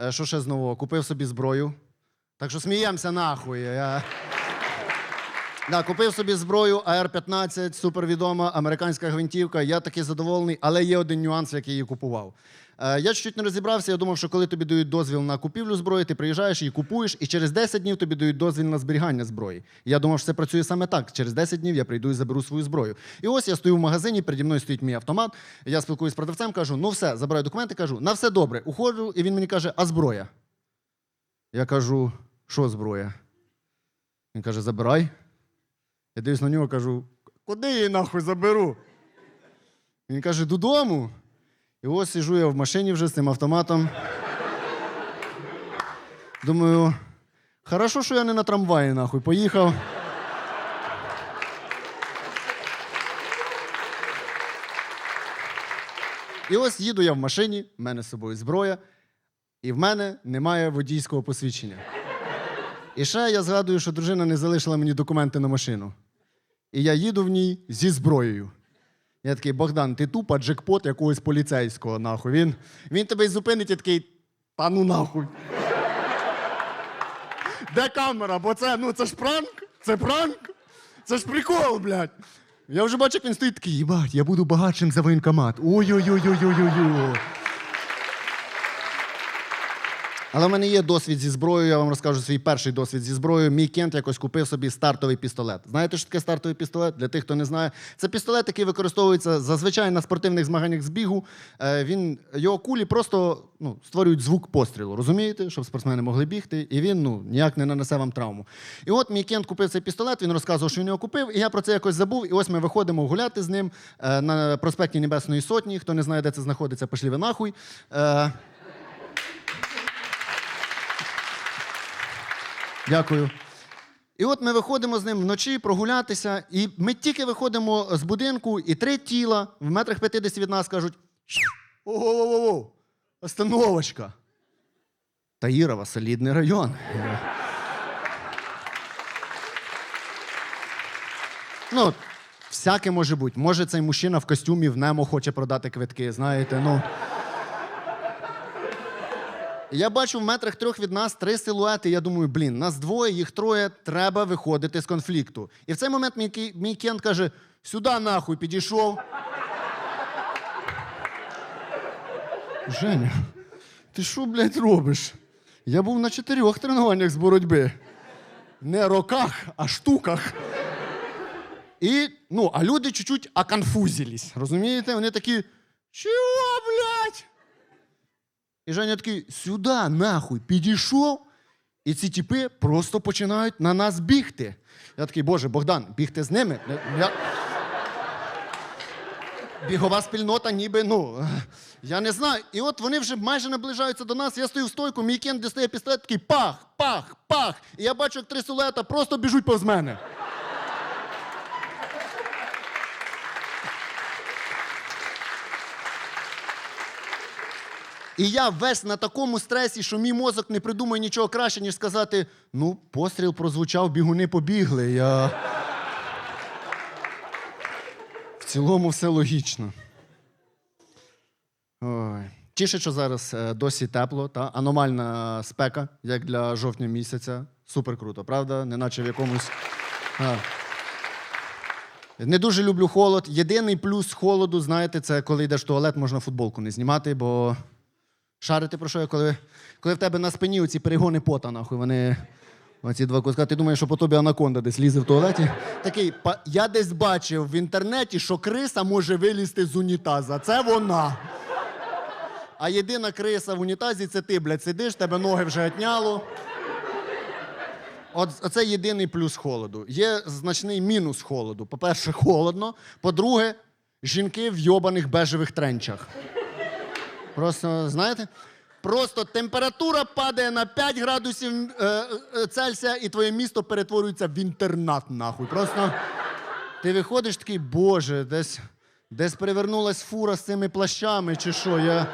Е, Що ще знову? Купив собі зброю. Так що сміємося нахуй. Я... Да, купив собі зброю АР-15, супервідома американська гвинтівка. Я такий задоволений, але є один нюанс, який її купував. Е, я чуть не розібрався. Я думав, що коли тобі дають дозвіл на купівлю зброї, ти приїжджаєш її купуєш, і через 10 днів тобі дають дозвіл на зберігання зброї. Я думав, що це працює саме так. Через 10 днів я прийду і заберу свою зброю. І ось я стою в магазині, переді мною стоїть мій автомат. Я спілкуюсь з продавцем, кажу: ну все, забираю документи, кажу, на все добре. Уходжу, і він мені каже, а зброя? Я кажу, що зброя? Він каже, забирай. Я дивлюсь на нього, кажу, куди її нахуй заберу? Він каже, додому. І ось сижу я в машині вже з цим автоматом. Думаю, хорошо, що я не на трамваї нахуй поїхав. І ось їду я в машині, в мене з собою зброя, і в мене немає водійського посвідчення. І ще я згадую, що дружина не залишила мені документи на машину. І я їду в ній зі зброєю. Я такий, Богдан, ти тупа джекпот якогось поліцейського, нахуй. Він, він тебе і зупинить і такий, та ну нахуй. Де камера? Бо це, ну це ж пранк? Це пранк? Це ж прикол, блядь. Я вже бачу, як він стоїть такий, їбать, я буду багатшим за воєнкомат. Ой-ой-ой-ой-ой-ой. Але в мене є досвід зі зброєю, я вам розкажу свій перший досвід зі зброєю. Мій кент якось купив собі стартовий пістолет. Знаєте, що таке стартовий пістолет? Для тих, хто не знає, це пістолет, який використовується зазвичай на спортивних змаганнях з бігу. Е, Він, його кулі просто ну, створюють звук пострілу, розумієте, щоб спортсмени могли бігти, і він ну, ніяк не нанесе вам травму. І от мій кент купив цей пістолет, він розказував, що він його купив, і я про це якось забув. І ось ми виходимо гуляти з ним е, на проспекті Небесної Сотні. Хто не знає, де це знаходиться, пошлі ви нахуй. Дякую. І от ми виходимо з ним вночі прогулятися, і ми тільки виходимо з будинку, і три тіла в метрах 50 від нас кажуть: ого-го-го, остановочка. Таїрова, солідний район. Ну, всяке може бути. Може, цей мужчина в костюмі в Немо хоче продати квитки, знаєте, ну. Я бачу в метрах трьох від нас три силуети. Я думаю, блін, нас двоє, їх троє, треба виходити з конфлікту. І в цей момент мій, мій кент каже: сюди нахуй підійшов. Женя, ти що, блядь, робиш? Я був на чотирьох тренуваннях з боротьби. Не роках, а штуках. І, ну, а люди чуть-чуть оконфузились. Розумієте? Вони такі. Чого, блядь? І Женя такий, сюди, нахуй, підійшов. І ці тіпи просто починають на нас бігти. Я такий, боже, Богдан, бігти з ними. Я... Бігова спільнота, ніби, ну, я не знаю. І от вони вже майже наближаються до нас. Я стою в стойку, мій кент дістає пістолет, такий пах, пах, пах. І я бачу, як три силуета просто біжуть повз мене. І я весь на такому стресі, що мій мозок не придумає нічого краще, ніж сказати: ну, постріл прозвучав, бігуни побігли. Я... В цілому все логічно. Ой. Тіше, що зараз е, досі тепло, та аномальна спека, як для жовтня місяця. Супер круто, правда? Неначе в якомусь. А. Не дуже люблю холод. Єдиний плюс холоду, знаєте, це коли йдеш в туалет, можна футболку не знімати, бо шарити про що я, коли, коли в тебе на спині оці перегони пота, нахуй, вони. Оці два куска. Ти думаєш, що по тобі анаконда десь лізе в туалеті? Такий, «Па- я десь бачив в інтернеті, що криса може вилізти з унітаза. Це вона. А єдина криса в унітазі це ти, блядь, сидиш, тебе ноги вже отняло. От це єдиний плюс холоду. Є значний мінус холоду. По-перше, холодно. По-друге, жінки в йобаних бежевих тренчах. Просто, знаєте, просто температура падає на 5 градусів е, е, Цельсія, і твоє місто перетворюється в інтернат, нахуй. Просто ти виходиш такий, боже, десь, десь перевернулась фура з цими плащами, чи що. Я...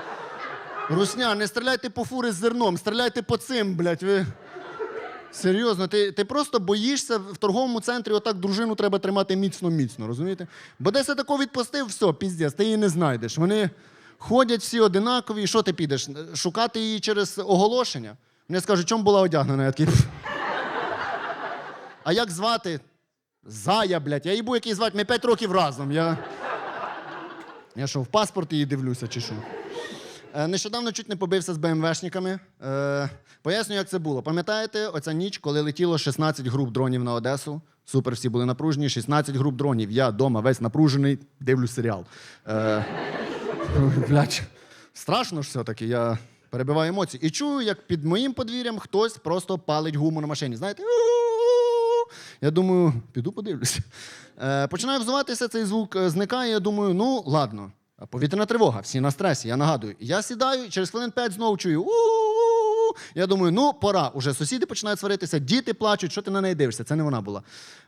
Русня, не стріляйте по фури з зерном, стріляйте по цим, блядь. Ви... Серйозно, ти, ти просто боїшся в торговому центрі, отак дружину треба тримати міцно-міцно, розумієте? Бо десь я тако відпустив, все, піздець, ти її не знайдеш. Вони Ходять всі одинакові, і що ти підеш? Шукати її через оголошення? Вони скажуть, чому була одягнена? Я такий. А як звати? Зая, блядь. Я її був який звати, ми 5 років разом. Я. Я що, в паспорт її дивлюся, чи що? Е, Нещодавно чуть не побився з БМВшниками. Е, поясню, як це було. Пам'ятаєте, оця ніч, коли летіло 16 груп дронів на Одесу? Супер, всі були напружені. 16 груп дронів. Я вдома весь напружений, дивлюсь серіал. Е, блядь, страшно ж все-таки. Я перебиваю емоції. І чую, як під моїм подвір'ям хтось просто палить гуму на машині. Знаєте? Я думаю, піду подивлюся. Е, починаю взуватися, цей звук е, зникає. Я думаю, ну ладно. Повітряна тривога, всі на стресі, я нагадую. Я сідаю, через хвилин 5 знову чую. Я думаю, ну пора. Уже сусіди починають сваритися, діти плачуть, що ти на неї дивишся? Це не вона була.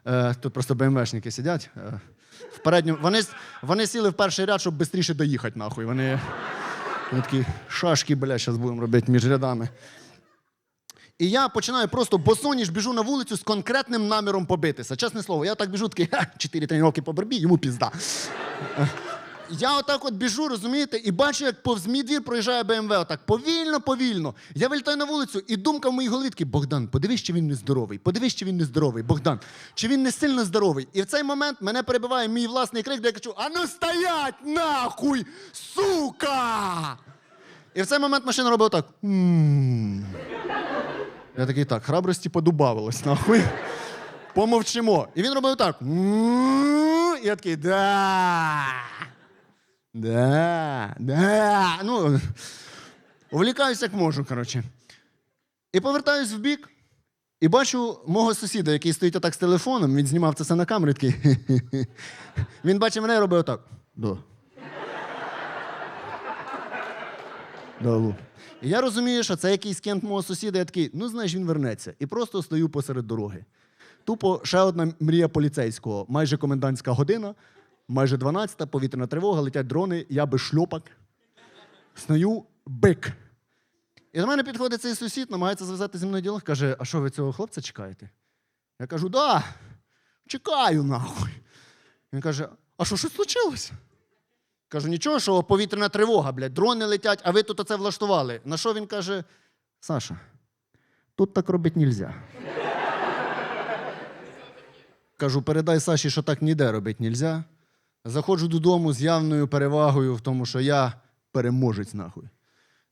Е, тут просто БМВшники сидять. Е, в передньому, вони, вони сіли в перший ряд, щоб швидше доїхати, нахуй. Вони, вони такі шашки, бля, зараз будемо робити між рядами. І я починаю просто босоніж біжу на вулицю з конкретним наміром побитися. Чесне слово, я так біжу, такий «Ха, чотири тренування по боротьбі, йому пізда. Я отак от біжу, розумієте, і бачу, як повз мій двір проїжджає БМВ, отак повільно, повільно. Я вилітаю на вулицю, і думка в моїй голові такий, Богдан, подивись, чи він не здоровий. Подивись, чи він не здоровий. Богдан, чи він не сильно здоровий. І в цей момент мене перебиває мій власний крик, де я кажу: А ну стоять нахуй, сука! І в цей момент машина робить отак. «М». Я такий так, храбрості подубавилось, нахуй. Помовчимо. І він робив так. І я такий, да. Да, да. Ну, увлікаюсь як можу, коротше. І повертаюсь в бік, і бачу мого сусіда, який стоїть отак з телефоном, він знімав це все на камеру, такий. Він бачив мене і робив отак. Да. Да, Лу. І я розумію, що це якийсь кент мого сусіда, я такий, ну знаєш, він вернеться. І просто стою посеред дороги. Тупо ще одна мрія поліцейського. Майже комендантська година, майже 12-та, повітряна тривога, летять дрони, я без шльопок. Стою бик. І до мене підходить цей сусід, намагається зв'язати зі мною діло, каже: а що ви цього хлопця чекаєте? Я кажу, да, чекаю нахуй. Він каже: а що щось случилось? Кажу, нічого, що повітряна тривога, блядь, дрони летять, а ви тут оце влаштували. На що він каже: Саша, тут так робити нельзя. Кажу, передай Саші, що так ніде робити нельзя. Заходжу додому з явною перевагою в тому, що я переможець, нахуй.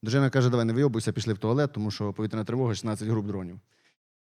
Дружина каже, давай не вийобуйся, пішли в туалет, тому що повітряна тривога 16 груп дронів.